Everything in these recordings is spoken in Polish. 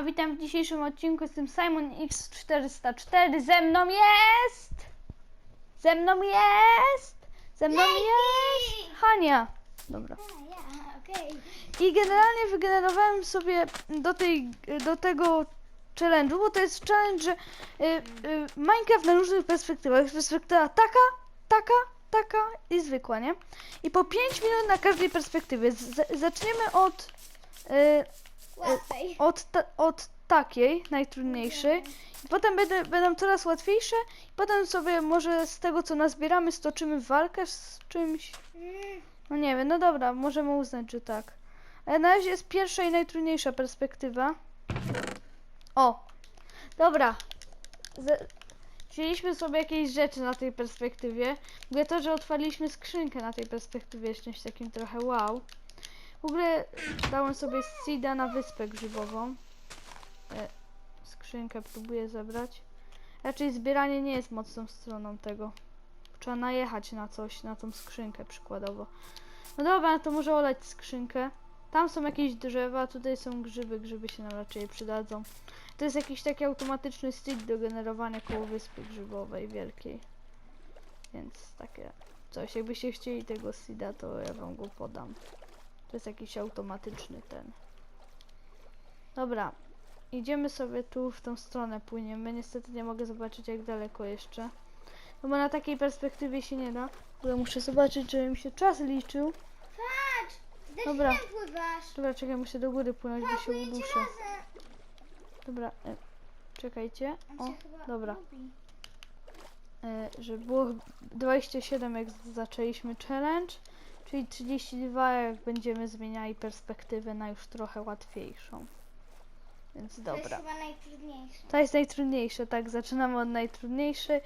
A witam w dzisiejszym odcinku, jestem Simon X404, ze mną jest! Ze mną jest! Ze mną jest! Hania! Dobra. I generalnie wygenerowałem sobie do, tej, do tego challenge'u, bo to jest challenge, że y, y, Minecraft na różnych perspektywach. Jest perspektywa taka, taka, taka i zwykła, nie? I po 5 minut na każdej perspektywie. Z, zaczniemy od, y, Łatwej. od, ta, od takiej, najtrudniejszej. I potem będę, będą coraz łatwiejsze. I potem sobie może z tego, co nazbieramy, stoczymy walkę z czymś. Mm, No nie wiem, no dobra, możemy uznać, że tak. Ale na razie jest pierwsza i najtrudniejsza perspektywa. O! Dobra. Z wzięliśmy sobie jakieś rzeczy na tej perspektywie. Ogóle to, że otwarliśmy skrzynkę na tej perspektywie jest czymś takim trochę wow. W ogóle dałem sobie seeda na wyspę grzybową. E, skrzynkę próbuję zebrać. Raczej zbieranie nie jest mocną stroną tego. Trzeba najechać na coś, na tą skrzynkę przykładowo. No dobra, to może olać skrzynkę. Tam są jakieś drzewa, tutaj są grzyby, grzyby się nam raczej przydadzą. To jest jakiś taki automatyczny stick do generowania koło wyspy grzybowej wielkiej. Więc takie coś. Jakbyście chcieli tego seeda, to ja wam go podam. To jest jakiś automatyczny ten. Dobra. Idziemy sobie tu w tą stronę płyniemy. Niestety nie mogę zobaczyć jak daleko jeszcze. No bo na takiej perspektywie się nie da. Bo muszę zobaczyć, żeby mi się czas liczył. Patrz! Dobra. Dobra, czekaj, muszę do góry płynąć, bo się uduszę. Dobra, e, czekajcie. O, dobra. E, że było 27 jak zaczęliśmy challenge, czyli 32 jak będziemy zmieniali perspektywę na już trochę łatwiejszą. Więc To dobra. jest chyba najtrudniejsze. To jest najtrudniejsze, tak, zaczynamy od najtrudniejszej,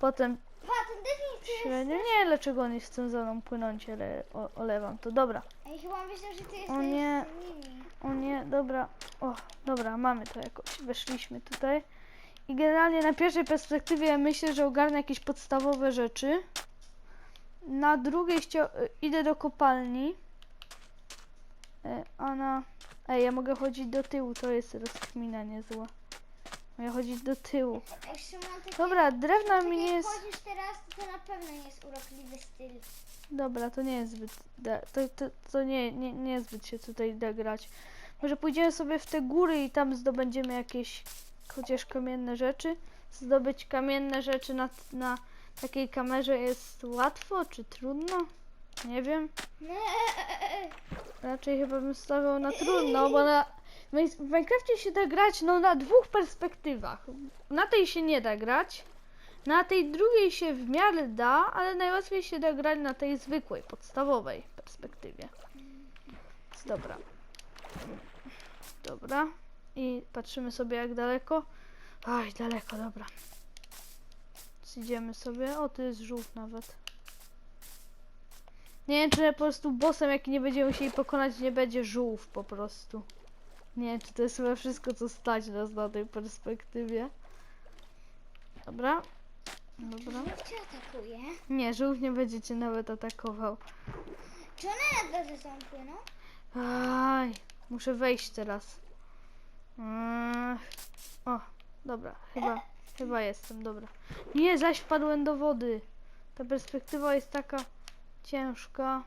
potem Pa, ten to jest... średnio. Nie, dlaczego oni chcą za mną płynąć, ale o, olewam to. Dobra. Ej, chyba myślał, że ty jesteś O nie. z nimi. O nie, dobra. O, dobra, mamy to jakoś. Weszliśmy tutaj. I generalnie na pierwszej perspektywie myślę, że ogarnę jakieś podstawowe rzeczy. Na drugiej ścio- y, idę do kopalni. E, A na... Ej, ja mogę chodzić do tyłu, to jest rozkmina niezła. Mogę chodzić do tyłu. Ej, Szymon, ty Dobra, drewna mi nie jest... chodzisz teraz, to na pewno nie jest urokliwy styl. Dobra, to nie jest zbyt. Da, to, to, to nie, nie, nie zbyt się tutaj da grać. Może pójdziemy sobie w te góry i tam zdobędziemy jakieś chociaż kamienne rzeczy. Zdobyć kamienne rzeczy na, na takiej kamerze jest łatwo czy trudno? Nie wiem. Raczej chyba bym stawiał na trudno, bo na, w Min- w Minecrafcie się da grać no, na dwóch perspektywach. Na tej się nie da grać. Na tej drugiej się w miarę da, ale najłatwiej się da grać na tej zwykłej, podstawowej perspektywie. Więc dobra. Dobra. I patrzymy sobie jak daleko. Aj, daleko, dobra. Idziemy sobie. O, tu jest żółw nawet. Nie wiem, czy po prostu bossem, jaki nie będziemy musieli pokonać, nie będzie żółw po prostu. Nie wiem, czy to jest chyba wszystko, co stać nas na tej perspektywie. Dobra. Dobra. Żółw cię atakuje. Nie, żółw nie będzie cię nawet atakował. Czy one na drodze są płyną? Aj, muszę wejść teraz. Ech. O, dobra, chyba, chyba jestem, dobra. Nie, zaś wpadłem do wody. Ta perspektywa jest taka ciężka.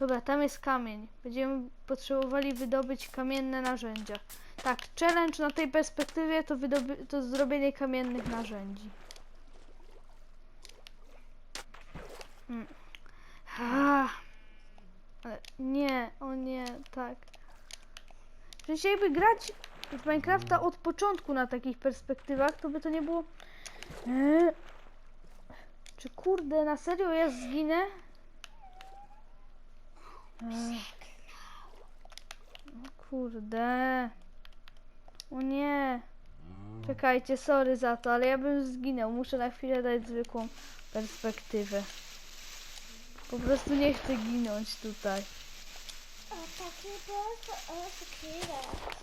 Dobra, tam jest kamień. Będziemy potrzebowali wydobyć kamienne narzędzia. Tak, challenge na tej perspektywie to, to zrobienie kamiennych narzędzi. Mm. Ah. Nie, o nie, tak. Przecież jakby grać w Minecrafta od początku na takich perspektywach, to by to nie było... Eee, Czy kurde, na serio ja zginę? Eee. O kurde. O nie. Czekajcie, sorry za to, ale ja bym zginął. Muszę na chwilę dać zwykłą perspektywę. Po prostu nie chcę ginąć tutaj. O, takie oszukiwać.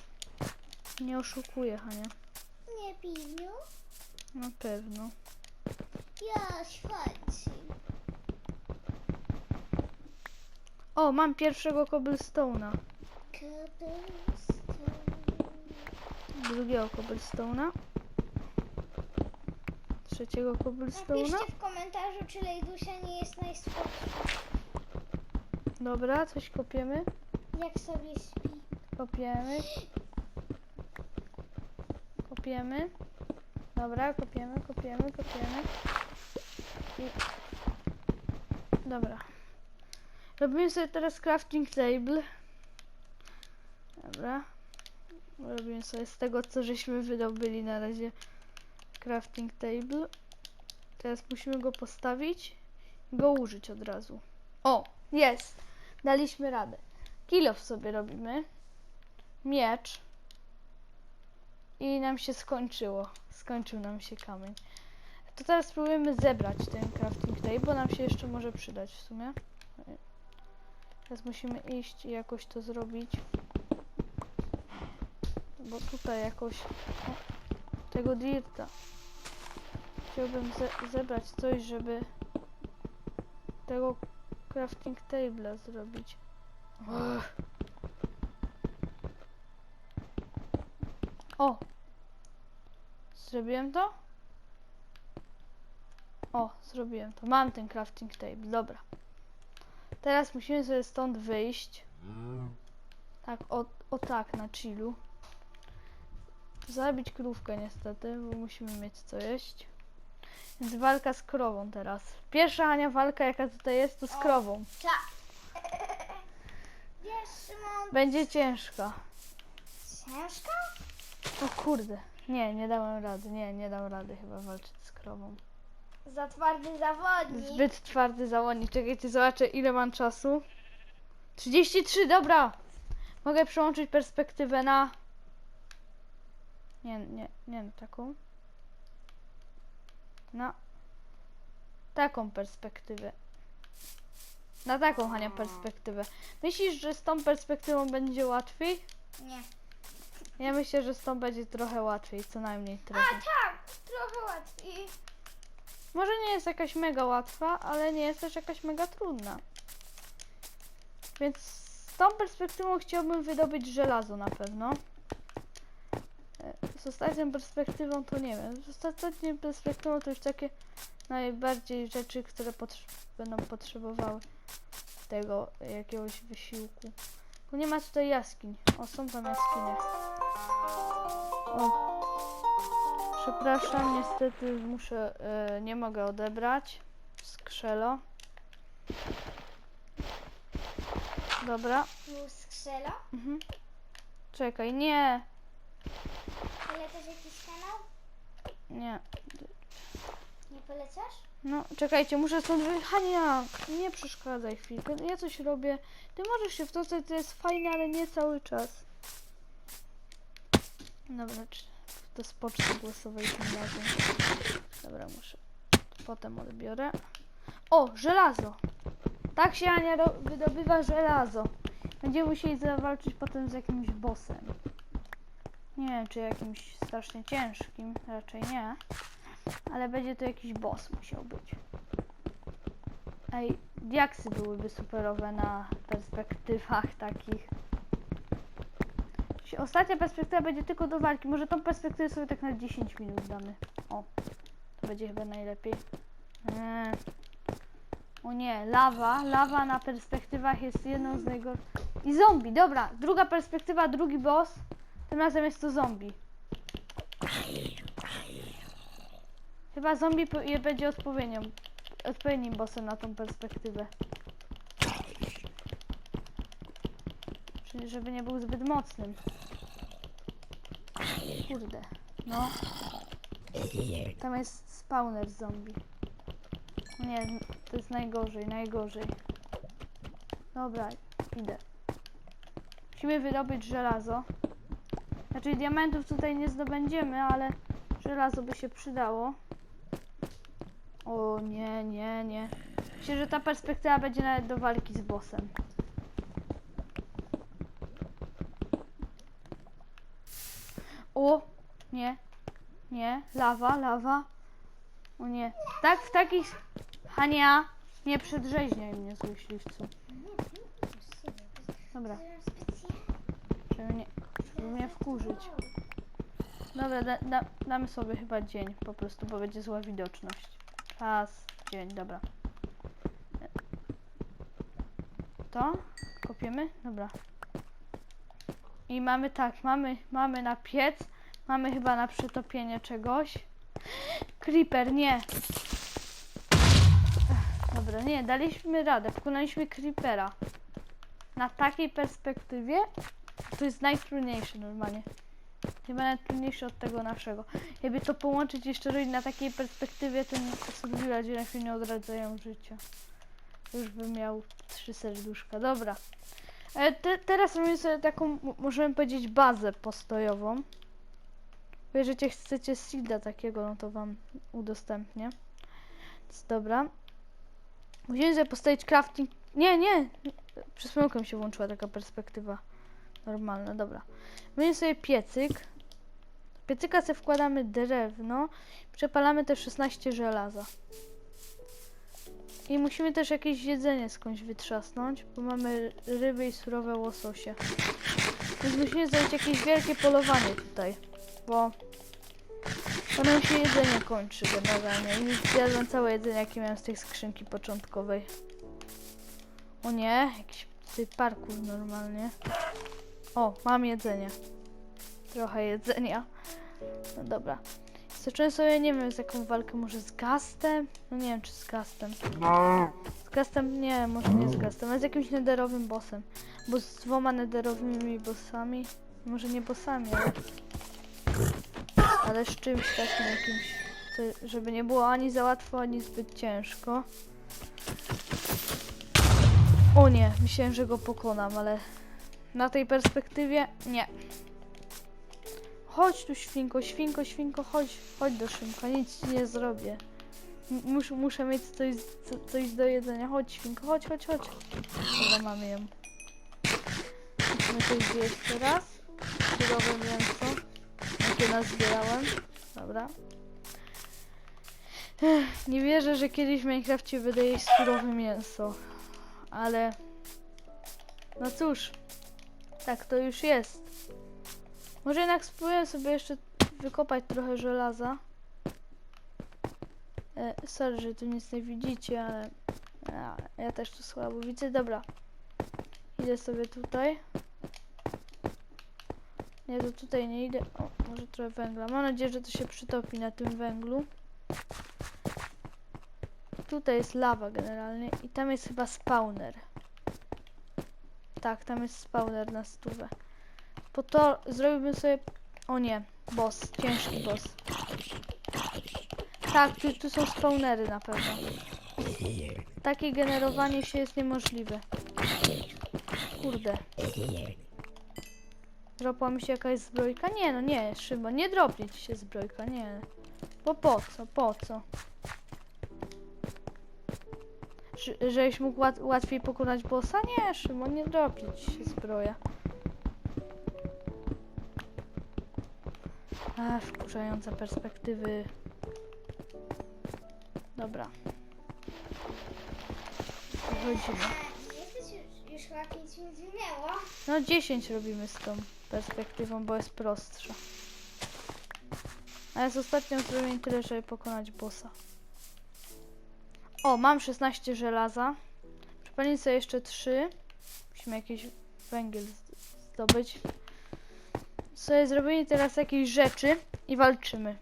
Nie oszukuję, Hania. Nie, Piniu? Na pewno. Ja, świadczy. O, mam pierwszego cobblestone'a. Cobblestone. drugiego cobblestone'a. Trzeciego cobblestone'a. Napiszcie w komentarzu, czy Lejdusia nie jest najsłodsza. Dobra, coś kopiemy. Jak sobie śpi. Kopiemy. Kopiemy. Dobra, kopiemy, kopiemy, kopiemy. I... Dobra. Robimy sobie teraz crafting table. Dobra. Robimy sobie z tego, co żeśmy wydobyli na razie crafting table. Teraz musimy go postawić i go użyć od razu. O, jest! Daliśmy radę. Kilof sobie robimy. Miecz. I nam się skończyło. Skończył nam się kamień. To teraz spróbujemy zebrać ten crafting table, bo nam się jeszcze może przydać w sumie. Teraz musimy iść i jakoś to zrobić. Bo tutaj jakoś... O, tego dirta. Chciałbym ze zebrać coś, żeby tego crafting table'a zrobić. O! Zrobiłem to? O, zrobiłem to. Mam ten crafting table, dobra. Teraz musimy sobie stąd wyjść. Tak, o, o tak, na chillu. Zabić krówkę niestety, bo musimy mieć co jeść. Więc walka z krową teraz. Pierwsza Ania walka jaka tutaj jest, to z krową. Wiesz, Szymon, Będzie ciężka. ciężka? O kurde. Nie, nie dałem rady. Nie, nie dam rady chyba walczyć z krową. Za twardy zawodnik. Zbyt twardy zawodnik. Czekajcie, zobaczę ile mam czasu. 33, dobra. Mogę przełączyć perspektywę na... Nie, nie, nie na taką. Na taką perspektywę. Na taką, Hania, perspektywę. Myślisz, że z tą perspektywą będzie łatwiej? Nie. Ja myślę, że z tą będzie trochę łatwiej, co najmniej A trochę. tak, trochę łatwiej. Może nie jest jakaś mega łatwa, ale nie jest też jakaś mega trudna. Więc z tą perspektywą chciałbym wydobyć żelazo na pewno. E, Z ostatnią perspektywą to nie wiem. Z ostatnią perspektywą to już takie najbardziej rzeczy, które będą potrzebowały tego jakiegoś wysiłku. Bo nie ma tutaj jaskiń. O, są tam jaskinie. O, Przepraszam, niestety muszę, e, nie mogę odebrać. Skrzelo. Dobra. Tu skrzela. Mhm. Czekaj, nie, Ale też jakiś kanał? nie. Nie polecasz? No, czekajcie, muszę stąd wyjechać. Hania, nie przeszkadzaj chwilkę. Ja coś robię. Ty możesz się w to, jest fajne, ale nie cały czas. Dobra, to z poczty głosowej tym razem. Dobra, muszę. Potem odbiorę. O, żelazo! Tak się Ania wydobywa żelazo. Będziemy musieli zawalczyć potem z jakimś bossem. Nie wiem, czy jakimś strasznie ciężkim. Raczej nie. Ale będzie to jakiś boss musiał być. Ej, diaksy byłyby superowe na perspektywach takich. Ostatnia perspektywa będzie tylko do walki. Może tą perspektywę sobie tak na 10 minut damy. O, to będzie chyba najlepiej. Eee. O nie, lawa. Lawa na perspektywach jest jedną z najgorszych. I zombie, dobra. Druga perspektywa, drugi boss. Tym razem jest to zombie. Chyba zombie będzie odpowiednią, odpowiednim bossem na tą perspektywę. Czyli żeby nie był zbyt mocnym. Kurde. No. Tam jest spawner zombie. Nie, to jest najgorzej, najgorzej. Dobra, idę. Musimy wydobyć żelazo. Znaczy diamentów tutaj nie zdobędziemy, ale żelazo by się przydało. O nie, nie, nie. Myślę, że ta perspektywa będzie nawet do walki z bossem. O, nie, nie, lawa, lawa. O nie, tak w takich... Hania, nie przedrzeźniaj mnie, zły śliwcu. Dobra, żeby, nie, żeby mnie wkurzyć. Dobra, da, da, damy sobie chyba dzień po prostu, bo będzie zła widoczność. Czas, dzień, dobra. To kopiemy? Dobra. I mamy tak, mamy, mamy na piec, mamy chyba na przytopienie czegoś. Creeper, nie. Dobra, nie, daliśmy radę, pokonaliśmy Creepera. Na takiej perspektywie to jest najtrudniejsze normalnie. Chyba nawet trudniejsze od tego naszego. Jakby to połączyć jeszcze robić na takiej perspektywie, to survival dźwięki nie odradzają życia. Już bym miał trzy serduszka. Dobra. E, te, teraz robimy sobie taką, możemy powiedzieć, bazę postojową. Jeżeli chcecie seeda takiego, no to wam udostępnię. Więc dobra. Musimy sobie postawić crafting. Nie, nie! Przez pomyłkę się włączyła taka perspektywa. Normalna, dobra. Mamy sobie piecyk. Piecyka wkładamy drewno. Przepalamy też 16 żelaza. I musimy też jakieś jedzenie skądś wytrzasnąć, bo mamy ryby i surowe łososie. Więc musimy zrobić jakieś wielkie polowanie tutaj, bo nam się jedzenie kończy generalnie. I zjadłem całe jedzenie, jakie miałem z tej skrzynki początkowej. O nie, jakiś tutaj parkour normalnie. O, mam jedzenie. Trochę jedzenia. No dobra. Zacząłem sobie, nie wiem z jaką walkę, może z Gastem? No nie wiem, czy z Gastem. Z Gastem, nie, może nie z Gastem, ale z jakimś nederowym bossem. Bo z dwoma nederowymi bossami. Może nie bossami, ale... Ale z czymś takim jakimś, co- żeby nie było ani za łatwo, ani zbyt ciężko. O nie, myślałem, że go pokonam, ale na tej perspektywie nie. Chodź tu świnko, świnko, świnko, chodź, chodź do szynka, nic ci nie zrobię. Mus, muszę mieć coś, co, coś do jedzenia. Chodź świnko, chodź, chodź, chodź. Dobra, mamy ją. Musimy coś zjeść teraz. Surowe mięso, jakie nazbierałem. Dobra. Ech, nie wierzę, że kiedyś w Minecrafcie jeść surowe mięso. Ale... No cóż, tak to już jest. Może jednak spróbuję sobie jeszcze wykopać trochę żelaza. E, sorry, że tu nic nie widzicie, ale a, ja też tu słabo widzę. Dobra. Idę sobie tutaj. Nie, to tutaj nie idę. O, może trochę węgla. Mam nadzieję, że to się przytopi na tym węglu. Tutaj jest lawa generalnie i tam jest chyba spawner. Tak, tam jest spawner na stówę. Po to zrobiłbym sobie... O nie, boss, ciężki boss. Tak, tu, tu są spawnery na pewno. Takie generowanie się jest niemożliwe. Kurde. Dropła mi się jakaś zbrojka? Nie, no nie, Szymon, nie dropnie ci się zbrojka, nie. Bo po co, po co? Żeś mógł łat łatwiej pokonać bossa? Nie, Szymon, nie dropnie ci się zbroja. A, wkurzające perspektywy. Dobra. Wychodzimy. Już, chyba 5 minut minęło. No 10 robimy z tą perspektywą, bo jest prostsza. A ja z ostatnią zrobiłem tyle, żeby pokonać bossa. O, mam 16 żelaza. Przypalimy sobie jeszcze 3. Musimy jakiś węgiel zdobyć. Sobie zrobili teraz jakieś rzeczy i walczymy.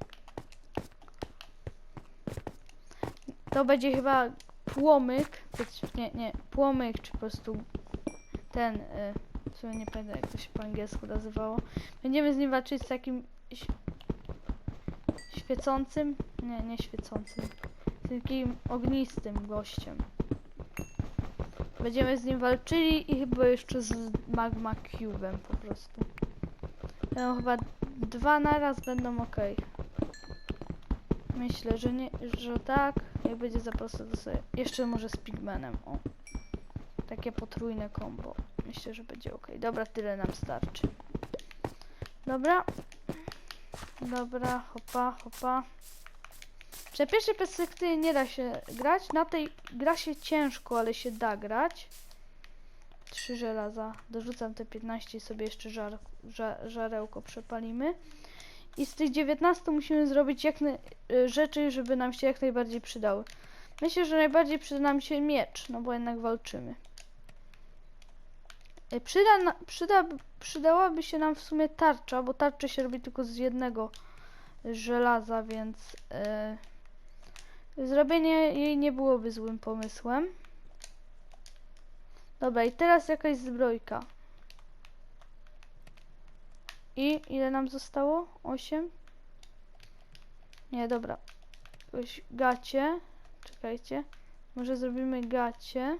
To będzie chyba płomyk. Nie, nie, płomyk, czy po prostu ten. Y, nie pamiętam jak to się po angielsku nazywało. Będziemy z nim walczyć z takim świecącym, nie, nie świecącym, z takim ognistym gościem. Będziemy z nim walczyli i chyba jeszcze z Magma Cube'em po prostu. No chyba dwa naraz będą ok. Myślę, że nie, że tak. Jak będzie za prosto, to sobie jeszcze może z Pigmanem. O. Takie potrójne combo. Myślę, że będzie ok. Dobra, tyle nam starczy. Dobra. Dobra, hopa, hopa. Przy pierwszej perspektywie nie da się grać. Na tej gra się ciężko, ale się da grać. Trzy żelaza. Dorzucam te 15 i sobie jeszcze żar, ża, żarełko przepalimy. i z tych 19 musimy zrobić jak y, rzeczy, żeby nam się jak najbardziej przydały. Myślę, że najbardziej przyda nam się miecz, no bo jednak walczymy. Y, Przyda, przyda, przydałaby się nam w sumie tarcza, bo tarczę się robi tylko z jednego żelaza, więc y, zrobienie jej nie byłoby złym pomysłem. Dobra, i teraz jakaś zbrojka. I ile nam zostało? 8? Nie, dobra. Jakoś gacie. Czekajcie. Może zrobimy gacie.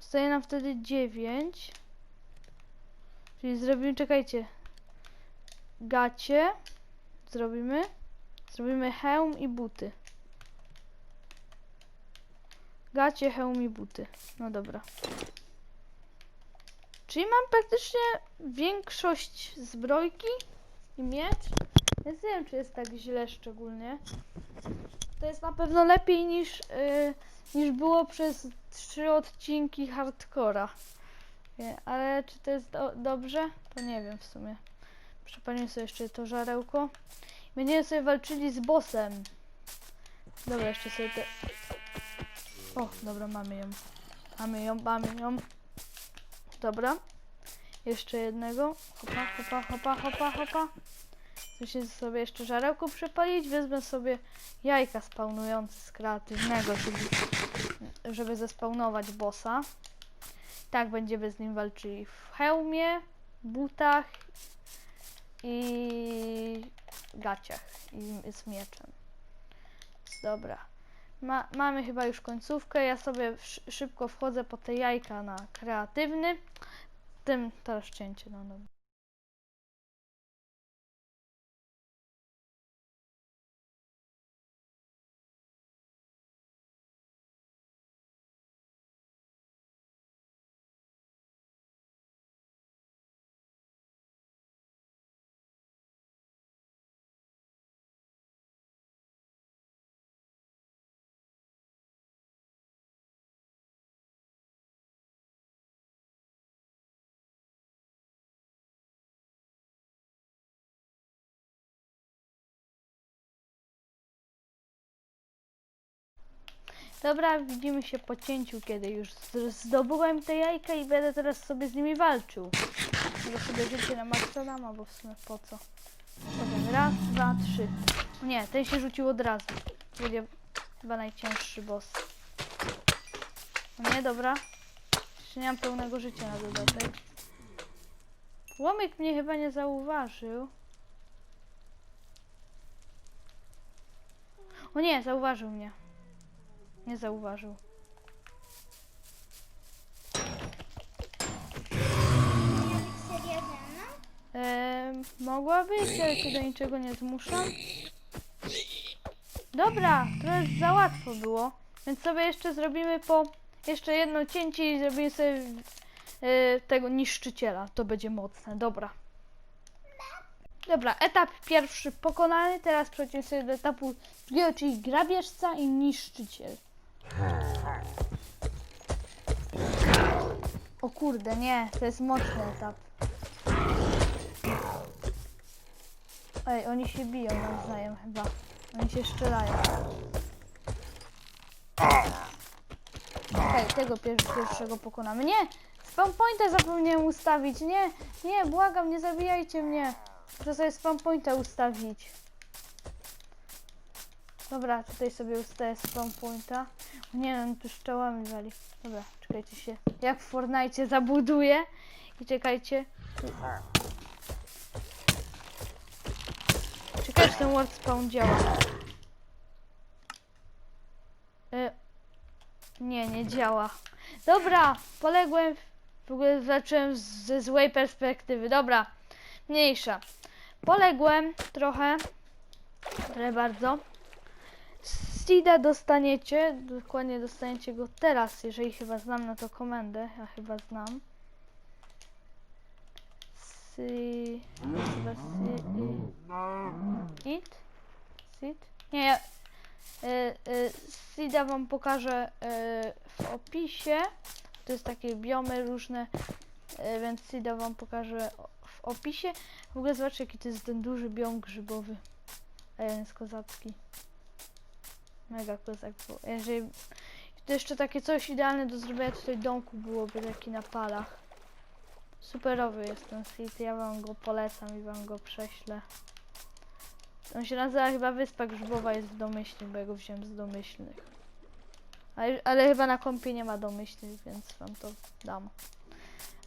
Zostaje nam wtedy 9. Czyli zrobimy, czekajcie. Gacie. Zrobimy. Zrobimy hełm i buty. Gacie, hełm i buty. No dobra. Czyli mam praktycznie większość zbrojki i miecz. Więc nie wiem, czy jest tak źle szczególnie. To jest na pewno lepiej niż, yy, niż było przez trzy odcinki hardcora. Ale czy to jest do dobrze? To nie wiem w sumie. Przypomnę sobie jeszcze to żarełko. Będziemy sobie walczyli z bossem. Dobra, jeszcze sobie te... O, dobra, mamy ją. Mamy ją, mamy ją. Dobra. Jeszcze jednego. Hopa, hopa, hopa, hopa, hopa. Muszę sobie jeszcze żarełko przepalić. Wezmę sobie jajka spawnujące z kreatywnego, czyli żeby zespawnować bossa. Tak będziemy z nim walczyli w hełmie, butach i gaciach i z mieczem. Dobra. Ma, mamy chyba już końcówkę. Ja sobie sz, szybko wchodzę po te jajka na kreatywny. Tym teraz cięcie, no dobra. Dobra, widzimy się po cięciu, kiedy już zdobyłem te jajka i będę teraz sobie z nimi walczył. Może sobie życie na maksa dam, albo w sumie po co. Powiem raz, dwa, trzy. Nie, ten się rzucił od razu. Będzie chyba najcięższy boss. No nie, dobra. Jeszcze nie mam pełnego życia na dodatek. Łomik mnie chyba nie zauważył. O nie, zauważył mnie. Nie zauważył. Seria mogła być, ale tu do niczego nie zmuszam. Dobra, jest za łatwo było. Więc sobie jeszcze zrobimy po jeszcze jedno cięcie i zrobimy sobie e, tego niszczyciela. To będzie mocne, dobra. Dobra, etap pierwszy pokonany. Teraz przechodzimy sobie do etapu drugiego, czyli grabieżca i niszczyciel. O kurde, nie, to jest mocny etap. Ej, oni się biją nawzajem chyba. Oni się strzelają. Okej, tego pier- pierwszego pokonamy. Nie! Spawn pointa zapomniałem ustawić. Nie, nie, błagam, nie zabijajcie mnie. Muszę sobie spawn pointa ustawić. Dobra, tutaj sobie ustawię spawn pointa. Nie, on tu szczałami wali. Dobra, czekajcie się. Jak w Fortnite zabuduję. I czekajcie. Czekaj, czy ten word spawn działa. Y, nie, nie działa. Dobra, poległem. W ogóle zacząłem ze złej perspektywy. Dobra, mniejsza. Poległem trochę. Trochę bardzo. Sida dostaniecie. Dokładnie dostaniecie go teraz, jeżeli chyba znam na to komendę. Ja chyba znam. Si... Chyba si... Nie, ja... Y, wam pokażę y, w opisie. To jest takie biomy różne, więc Sida wam pokażę w opisie. W ogóle zobaczcie jaki to jest ten duży biom grzybowy. Jeden jest kozacki. Mega kozak. Bo jeżeli to jeszcze takie coś idealne do zrobienia tutaj domku byłoby taki na palach. Superowy jest ten city, ja wam go polecam i wam go prześlę. On się nazywa chyba Wyspa Grzybowa, jest w domyślnych, bo ja go wziąłem z domyślnych. Ale, ale chyba na kompie nie ma domyślnych, więc wam to dam.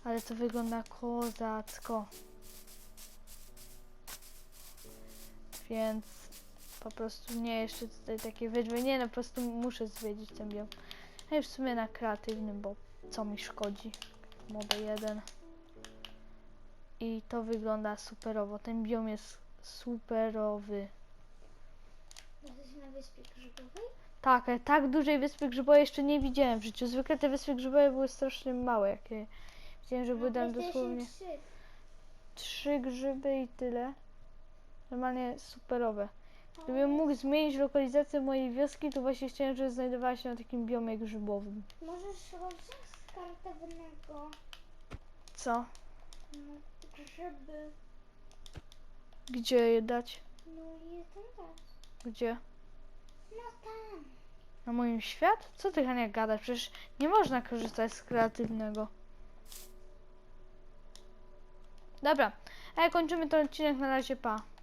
Ale to wygląda kozacko. Więc po prostu nie jeszcze tutaj takie wydźwy. Nie, no po prostu muszę zwiedzić ten biom. A już w sumie na kreatywnym, bo co mi szkodzi. Modę 1. I to wygląda superowo. Ten biom jest superowy. Jesteś na wyspie grzybowej? Tak, ale tak dużej wyspy grzybowej jeszcze nie widziałem w życiu. Zwykle te wyspy grzybowe były strasznie małe. Jakie... Widziałem, że były tam dosłownie trzy grzyby i tyle. Normalnie superowe. Gdybym mógł zmienić lokalizację mojej wioski, to właśnie chciałem, żeby znajdowała się na takim biomie grzybowym. Możesz robić z kartowego Co? no, grzyby. Gdzie je dać? No i tam dać. Gdzie? No tam. Na moim świat? Co ty Hania gadasz? Przecież nie można korzystać z kreatywnego. Dobra, a ja kończymy ten odcinek na razie, pa.